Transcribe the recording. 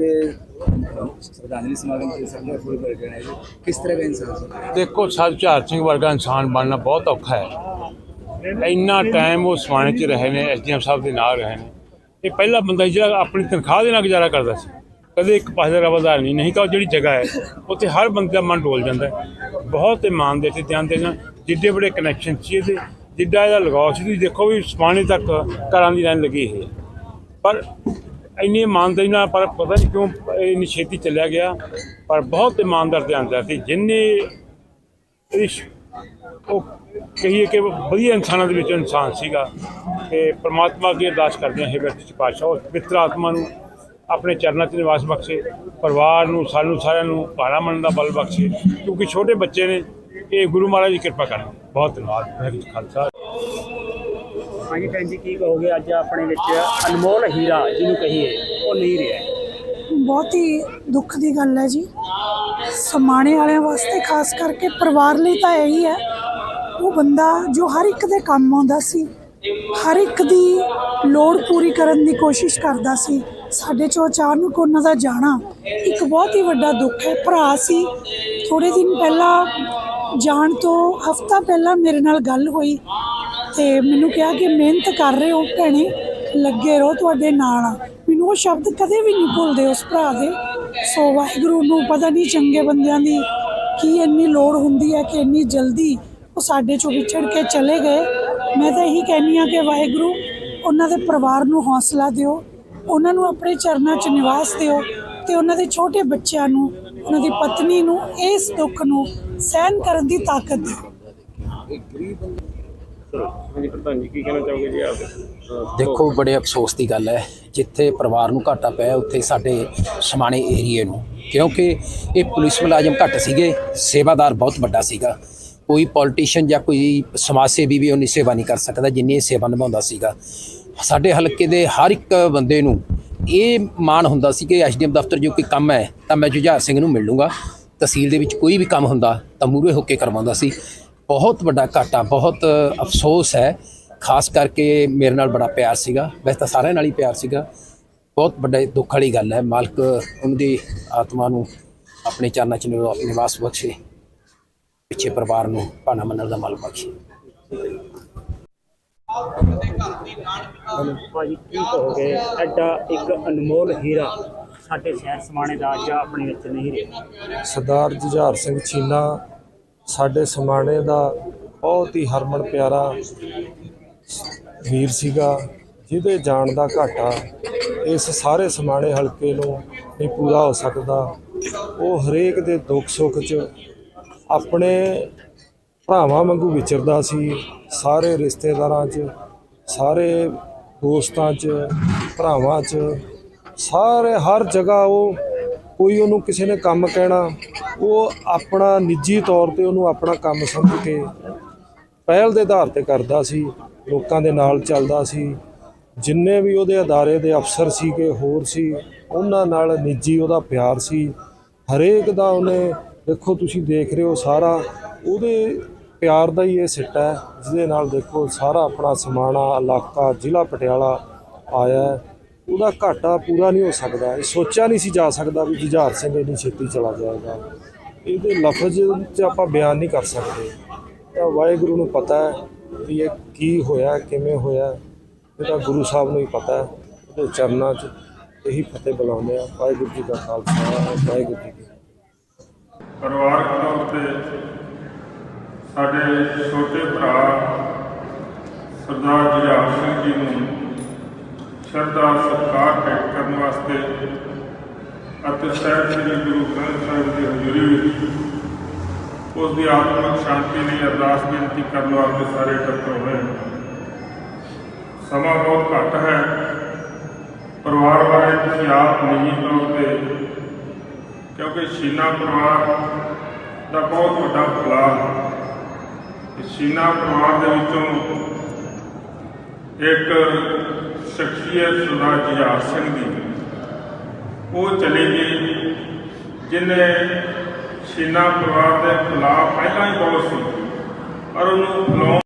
ਦੇ ਸ਼ਰਧਾਂਜਲੀ ਸਮਾਗਮ ਤੇ ਸੰਜੇ ਫੁੱਲ ਕਰਕੇ ਆਏ ਕਿਸ ਤਰ੍ਹਾਂ ਦਾ ਇਨਸਾਨ ਸੀ? ਦੇਖੋ ਸਰ ਝਾਰ ਸਿੰਘ ਵਰਗਾ ਇਨਸਾਨ ਬਣਨਾ ਬਹੁਤ ਔਖਾ ਹੈ। ਇੰਨਾ ਟਾਈਮ ਉਹ ਸਵਾਣੇ 'ਚ ਰਹੇ ਨੇ ਐਸਡੀਐਮ ਸਾਹਿਬ ਦੇ ਨਾਲ ਰਹੇ ਨੇ। ਇਹ ਪਹਿਲਾ ਬੰਦਾ ਜਿਹੜਾ ਆਪਣੀ ਤਨਖਾਹ ਦੇ ਨਾਲ ਗੁਜ਼ਾਰਾ ਕਰਦਾ ਸੀ। ਕਦੇ ਇੱਕ ਪਾਸੇ ਦਾ ਰਵਾਦਾਰ ਨਹੀਂ ਨਹੀਂ ਤਾਂ ਉਹ ਜਿਹੜੀ ਜਗ੍ਹਾ ਹੈ, ਉੱਥੇ ਹਰ ਬੰਦੇ ਦਾ ਮਨ ਡੋਲ ਜਾਂਦਾ ਹੈ। ਬਹੁਤ ਇਮਾਨਦਾਰੀ ਤੇ ਧਿਆਨ ਦੇਣਾ ਜਿੱਡੇ ਬੜੇ ਕਨੈਕਸ਼ਨ ਸੀ ਇਹਦੇ, ਜਿੱਡਾ ਇਹਦਾ ਲਗਾਓ ਸੀ, ਤੁਸੀਂ ਦੇਖੋ ਵੀ ਸਮਾਣੇ ਤੱਕ ਘਰਾਂ ਦੀ ਲਾਈਨ ਲੱਗੀ ਹੈ। ਪਰ ਇੰਨੀ ਇਮਾਨਦਾਰੀ ਨਾਲ ਪਰ ਪਤਾ ਨਹੀਂ ਕਿਉਂ ਇਹ ਇੰਨੀ ਛੇਤੀ ਚੱਲਿਆ ਗਿਆ, ਪਰ ਬਹੁਤ ਇਮਾਨਦਾਰ ਤੇ ਆਂਦਾ ਸੀ। ਜਿੰਨੇ ਉਹ ਕਹੀਏ ਕਿ ਵਧੀਆ ਇਨਸਾਨਾਂ ਦੇ ਵਿੱਚੋਂ ਇਨਸਾਨ ਸੀਗਾ ਤੇ ਪ੍ਰਮਾਤਮਾ ਅੱਗੇ ਅਰਦਾਸ ਕਰਦੇ ਹਾਂ ਹੇ 'ਚ ਪਾਤਸ਼ਾਹ ਉਸ ਪਵਿੱਤਰ ਆਤਮਾ ਨੂੰ ਆਪਣੇ ਚਰਨਾਂ 'ਚ ਨਿਵਾਸ ਬਖਸ਼ੇ, ਪਰਿਵਾਰ ਨੂੰ, ਸਾਨੂੰ ਸਾਰਿਆਂ ਨੂੰ ਭਾਣਾ ਮੰਨਣ ਦਾ ਬਲ ਬਖਸ਼ੇ, ਕਿਉਂਕਿ ਛੋਟੇ ਬੱਚੇ ਨੇ, ਇਹ ਗੁਰੂ ਮਹਾਰਾਜ ਦੀ ਕਿਰਪਾ ਕਰਨ। ਬਹੁਤ ਧੰਨਵਾਦ, ਵਾਹਿਗੁਰੂ ਖਾਲਸਾ। ਹਾਂਜੀ ਭੈਣ ਜੀ, ਕੀ ਕਹੋਗੇ? ਅੱਜ ਆਪਣੇ ਵਿੱਚ ਅਨਮੋਲ ਹੀਰਾ, ਜਿਹਨੂੰ ਕਹੀਏ, ਉਹ ਨਹੀਂ ਰਿਹਾ ਬਹੁਤ ਹੀ ਦੁੱਖ ਦੀ ਗੱਲ ਹੈ ਜੀ। ਸਮਾਣੇ ਵਾਲਿਆਂ ਵਾਸਤੇ, ਖਾਸ ਕਰਕੇ ਪਰਿਵਾਰ ਲਈ ਤਾਂ ਇਹੀ ਹੈ। ਉਹ ਬੰਦਾ ਜੋ ਹਰ ਇੱਕ ਦੇ ਕੰਮ ਆਉਂਦਾ ਸੀ, ਹਰ ਇੱਕ ਦੀ ਲੋੜ ਪੂਰੀ ਕਰਨ ਦੀ ਕੋਸ਼ਿਸ਼ ਕਰਦਾ ਸੀ, ਸਾਡੇ ਚੋਂ ਅਚਾਨਕ ਉਹਨਾਂ ਦਾ ਜਾਣਾ ਇੱਕ ਬਹੁਤ ਹੀ ਵੱਡਾ ਦੁੱਖ ਹੈ। ਭਰਾ ਸੀ ਥੋੜੇ ਦਿਨ ਪਹਿਲਾਂ ਜਾਣ ਤੋਂ ਹਫਤਾ ਪਹਿਲਾਂ ਮੇਰੇ ਨਾਲ ਗੱਲ ਹੋਈ। ਤੇ ਮੈਨੂੰ ਕਿਹਾ ਕਿ ਮਿਹਨਤ ਕਰ ਰਹੇ ਹੋ ਭੈਣੇ, ਲੱਗੇ ਰਹੋ ਤੁਹਾਡੇ ਨਾਲ। ਆ ਮੈਨੂੰ ਉਹ ਸ਼ਬਦ ਕਦੇ ਵੀ ਨਹੀਂ ਭੁੱਲਦੇ ਉਸ ਭਰਾ ਦੇ। ਸੋ ਵਾਹਿਗੁਰੂ ਨੂੰ ਪਤਾ ਨਹੀਂ ਚੰਗੇ ਬੰਦਿਆਂ ਦੀ ਕੀ ਇੰਨੀ ਲੋੜ ਹੁੰਦੀ ਹੈ ਕਿ ਇੰਨੀ ਜਲਦੀ ਉਹ ਸਾਡੇ ਚੋਂ ਵਿਛੜ ਕੇ ਚਲੇ ਗਏ। ਮੈਂ ਤਾਂ ਇਹੀ ਕਹਿੰਨੀ ਆ ਕਿ ਵਾਹਿਗੁਰੂ, ਉਹਨਾਂ ਦੇ ਪਰਿਵਾਰ ਨੂੰ ਹੌਸਲਾ ਦਿਓ। ਉਹਨਾਂ ਨੂੰ ਆਪਣੇ ਚਰਨਾਂ 'ਚ ਨਿਵਾਸ ਦਿਓ ਤੇ ਉਹਨਾਂ ਦੇ ਛੋਟੇ ਬੱਚਿਆਂ ਨੂੰ, ਉਹਨਾਂ ਦੀ ਪਤਨੀ ਨੂੰ, ਇਸ ਦੁੱਖ ਨੂੰ ਸਹਿਨ ਕਰਨ ਦੀ ਤਾਕਤ ਦਿਓ। ਹਾਂਜੀ, ਪ੍ਰਧਾਨ ਜੀ, ਕੀ ਕਹਿਣਾ ਚਾਹੋਗੇ ਜੀ ਆਪ? ਦੇਖੋ, ਬੜੇ ਅਫਸੋਸ ਦੀ ਗੱਲ ਹੈ। ਜਿੱਥੇ ਪਰਿਵਾਰ ਨੂੰ ਘਾਟਾ ਪਿਆ, ਉੱਥੇ ਸਾਡੇ ਸਮਾਣੇ ਏਰੀਏ ਨੂੰ। ਕਿਉਂਕਿ ਇਹ ਪੁਲਿਸ ਮੁਲਾਜ਼ਮ ਘੱਟ ਸੀਗੇ, ਸੇਵਾਦਾਰ ਬਹੁਤ ਵੱਡਾ ਸੀਗਾ। ਕੋਈ ਪੋਲੀਟੀਸ਼ੀਅਨ ਜਾਂ ਕੋਈ ਸਮਾਜ ਸੇਵੀ ਵੀ ਉਹਨੀ ਸੇਵਾ ਨਹੀਂ ਕਰ ਸਕਦਾ, ਜਿੰਨੀ ਇਹ ਸੇਵਾ ਨਿਭਾਉਂਦਾ ਸੀਗਾ। ਸਾਡੇ ਹਲਕੇ ਦੇ ਹਰ ਇੱਕ ਬੰਦੇ ਨੂੰ ਇਹ ਮਾਣ ਹੁੰਦਾ ਸੀ ਕਿ ਐਸਡੀਐਮ ਦਫ਼ਤਰ ਜੋ ਕੋਈ ਕੰਮ ਹੈ, ਤਾਂ ਮੈਂ ਜੁਝਾਰ ਸਿੰਘ ਨੂੰ ਮਿਲ ਲੂੰਗਾ। ਤਹਿਸੀਲ ਦੇ ਵਿੱਚ ਕੋਈ ਵੀ ਕੰਮ ਹੁੰਦਾ, ਤਾਂ ਮੂਰੇ ਹੋ ਕੇ ਕਰਵਾਉਂਦਾ ਸੀ। ਬਹੁਤ ਵੱਡਾ ਘਾਟਾ ਬਹੁਤ ਅਫਸੋਸ ਹੈ। ਖਾਸ ਕਰਕੇ ਮੇਰੇ ਨਾਲ ਬੜਾ ਪਿਆਰ ਸੀਗਾ। ਵੈਸੇ ਤਾਂ ਸਾਰਿਆਂ ਨਾਲ ਹੀ ਪਿਆਰ ਸੀਗਾ। ਬਹੁਤ ਵੱਡਾ ਦੁੱਖ ਵਾਲੀ ਗੱਲ ਹੈ। ਮਾਲਕ ਉਹਨਾਂ ਦੀ ਆਤਮਾ ਨੂੰ ਆਪਣੇ ਚਰਨਾਂ 'ਚ ਨਿਵਾ- ਨਿਵਾਸ ਬਖਸ਼ੇ। ਪਿੱਛੇ ਪਰਿਵਾਰ ਨੂੰ ਭਾਣਾ ਮੰਨਣ ਦਾ ਮਲ ਬਖਸ਼ੇ। ਭਾਜੀ ਕੀ ਕਹੋਗੇ? ਐਡਾ ਇੱਕ ਅਨਮੋਲ ਹੀਰਾ ਸਾਡੇ ਸ਼ਹਿਰ ਸਮਾਣੇ ਦਾ ਅੱਜ ਆਪਣੇ ਵਿੱਚ ਨਹੀਂ ਰਿਹਾ। ਸਰਦਾਰ ਜੁਝਾਰ ਸਿੰਘ ਚੀਨਾ ਸਾਡੇ ਸਮਾਣੇ ਦਾ ਬਹੁਤ ਹੀ ਹਰਮਨ ਪਿਆਰਾ ਵੀਰ ਸੀਗਾ, ਜਿਹਦੇ ਜਾਣ ਦਾ ਘਾਟਾ ਇਸ ਸਾਰੇ ਸਮਾਣੇ ਹਲਕੇ ਨੂੰ ਨਹੀਂ ਪੂਰਾ ਹੋ ਸਕਦਾ। ਉਹ ਹਰੇਕ ਦੇ ਦੁੱਖ ਸੁੱਖ 'ਚ ਆਪਣੇ ਭਰਾਵਾਂ ਵਾਂਗੂ ਵਿਚਰਦਾ ਸੀ, ਸਾਰੇ ਰਿਸ਼ਤੇਦਾਰਾਂ 'ਚ, ਸਾਰੇ ਦੋਸਤਾਂ 'ਚ, ਭਰਾਵਾਂ 'ਚ, ਸਾਰੇ ਹਰ ਜਗ੍ਹਾ ਉਹ ਕੋਈ ਉਹਨੂੰ ਕਿਸੇ ਨੇ ਕੰਮ ਕਹਿਣਾ ਉਹ ਆਪਣਾ ਨਿੱਜੀ ਤੌਰ ਤੇ ਉਹਨੂੰ ਆਪਣਾ ਕੰਮ ਸਮਝ ਕੇ ਪਹਿਲ ਦੇ ਆਧਾਰ ਤੇ ਕਰਦਾ ਸੀ, ਲੋਕਾਂ ਦੇ ਨਾਲ ਚੱਲਦਾ ਸੀ। ਜਿੰਨੇ ਵੀ ਉਹਦੇ ਅਦਾਰੇ ਦੇ ਅਫਸਰ ਸੀਗੇ, ਹੋਰ ਸੀ, ਉਹਨਾਂ ਨਾਲ ਨਿੱਜੀ ਉਹਦਾ ਪਿਆਰ ਸੀ। ਹਰੇਕ ਦਾ ਉਹਨੇ, ਦੇਖੋ ਤੁਸੀਂ ਦੇਖ ਰਹੇ ਹੋ ਸਾਰਾ, ਉਹਦੇ ਪਿਆਰ ਦਾ ਹੀ ਇਹ ਸਿੱਟਾ ਹੈ, ਜਿਹਦੇ ਨਾਲ ਦੇਖੋ ਸਾਰਾ ਆਪਣਾ ਸਮਾਣਾ, ਇਲਾਕਾ ਜ਼ਿਲ੍ਹਾ ਪਟਿਆਲਾ ਆਇਆ ਉਹਦਾ ਘਾਟਾ ਪੂਰਾ ਨਹੀਂ ਹੋ ਸਕਦਾ। ਇਹ ਸੋਚਿਆ ਨਹੀਂ ਸੀ ਜਾ ਸਕਦਾ ਵੀ ਜੁਝਾਰ ਸਿੰਘ ਇੰਨੀ ਛੇਤੀ ਚਲਾ ਜਾਏਗਾ। ਇਹਦੇ ਲਫ਼ਜ਼ 'ਚ ਆਪਾਂ ਬਿਆਨ ਨਹੀਂ ਕਰ ਸਕਦੇ। ਤਾਂ ਵਾਹਿਗੁਰੂ ਨੂੰ ਪਤਾ ਹੈ ਵੀ ਇਹ ਕੀ ਹੋਇਆ, ਕਿਵੇਂ ਹੋਇਆ। ਇਹ ਤਾਂ ਗੁਰੂ ਸਾਹਿਬ ਨੂੰ ਹੀ ਪਤਾ ਹੈ। ਉਹਦੇ ਚਰਨਾਂ 'ਚ ਇਹੀ ਫਤਿਹ ਬੁਲਾਉਂਦੇ ਆ। ਵਾਹਿਗੁਰੂ ਜੀ ਦਾ ਖਾਲਸਾ, ਵਾਹਿਗੁਰੂ ਜੀ ਕੀ ਪਰਿਵਾਰਕ ਤੌਰ ਤੇ ਸਾਡੇ ਛੋਟੇ ਭਰਾ ਸਰਦਾਰ ਜੁਝਾਰ ਸਿੰਘ ਜੀ ਨੂੰ ਸ਼ਰਧਾ, ਸਤਿਕਾਰ ਭੇਟ ਕਰਨ ਵਾਸਤੇ ਅਤੇ ਸਾਹਿਬ ਸ੍ਰੀ ਗੁਰੂ ਗ੍ਰੰਥ ਸਾਹਿਬ ਦੀ ਹਜ਼ੂਰੀ ਵਿੱਚ ਉਸ ਦੀ ਆਤਮਿਕ ਸ਼ਾਂਤੀ ਲਈ ਅਰਦਾਸ ਬੇਨਤੀ ਕਰਨ ਵਾਸਤੇ ਸਾਰੇ ਇਕੱਤਰ ਹੋਏ ਹਾਂ। ਸਮਾਂ ਬਹੁਤ ਘੱਟ ਹੈ ਪਰਿਵਾਰ ਬਾਰੇ ਤੁਸੀਂ ਆਪ ਨਹੀਂ ਤੌਰ ਤੇ ਕਿਉਂਕਿ ਸ਼ੀਨਾ ਪਰਿਵਾਰ ਦਾ ਬਹੁਤ ਵੱਡਾ ਫਲਾਹ ਹੈ ਸ਼ੀਨਾ ਪਰਿਵਾਰ ਦੇ ਵਿੱਚੋਂ ਇੱਕ ਸ਼ਖਸੀਅਤ ਸਰਦਾਰ ਜੁਝਾਰ ਸਿੰਘ ਦੀ। ਉਹ ਚਲੀ ਗਈ ਜਿਨੇ ਸ਼ੀਨਾ ਪਰਿਵਾਰ ਦੇ ਖਿਲਾਫ ਪਹਿਲਾਂ ਹੀ ਬਹੁਤ ਸੀ, ਪਰ ਉਹਨੂੰ ਫਲਾਉਣ